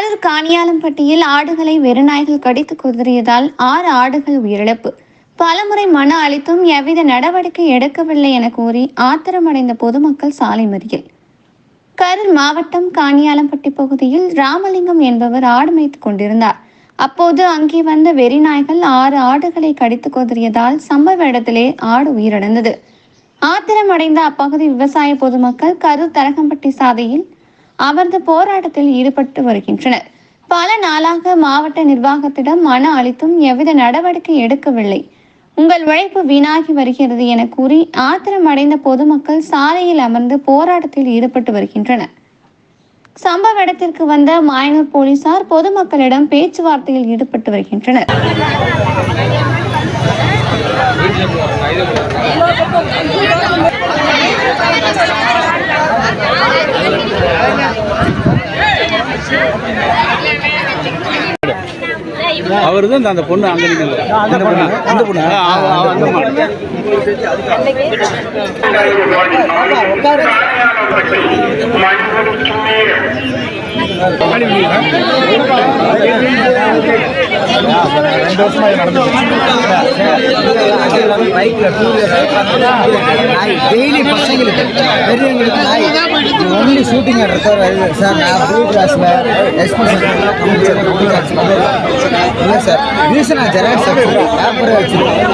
கரூர் காணியாலம்பட்டியில் ஆடுகளை வெறுநாய்கள் கடித்து குதறியதால் ஆறு ஆடுகள் உயிரிழப்பு. பலமுறை மன அளித்தும் எவ்வித நடவடிக்கை எடுக்கவில்லை என கூறி ஆத்திரமடைந்த பொதுமக்கள் சாலை மறியல். கரூர் மாவட்டம் காணியாலம்பட்டி பகுதியில் ராமலிங்கம் என்பவர் ஆடு மேய்த்து கொண்டிருந்தார். அப்போது அங்கே வந்த வெறிநாய்கள் ஆறு ஆடுகளை கடித்து கொதறியதால் சம்பவ இடத்திலே ஆடு உயிரிழந்தது. ஆத்திரமடைந்த அப்பகுதி விவசாய பொதுமக்கள் கரூர் தரகம்பட்டி சாலையில் அவரது போராட்டத்தில் ஈடுபட்டு வருகின்றனர். பல நாளாக மாவட்ட நிர்வாகத்திடம் மன அளித்தும் எவ்வித நடவடிக்கை எடுக்கவில்லை. உங்கள் உழைப்பு வீணாகி வருகிறது என கூறி ஆத்திரமடைந்த பொதுமக்கள் சாலையில் அமர்ந்து போராட்டத்தில் ஈடுபட்டு வருகின்றனர். சம்பவ இடத்திற்கு வந்த மாயனூர் போலீசார் பொதுமக்களிடம் பேச்சுவார்த்தையில் ஈடுபட்டு வருகின்றனர். அவர் தான் அந்த பொண்ணு அங்க நிக்குது. அந்த பொண்ணு. அந்த பொண்ணு. அந்த பொண்ணு. டெய்லி பசங்களுக்கு பெரியவங்களுக்கு எப்படி ஷூட்டிங் சார் சார் நான் ப்ளூ கிளாஸில் எஸ்பி இல்லை சார் ரீசன் நான் ஜெராக்ஸ் பேப்பரை வச்சுருக்கேன்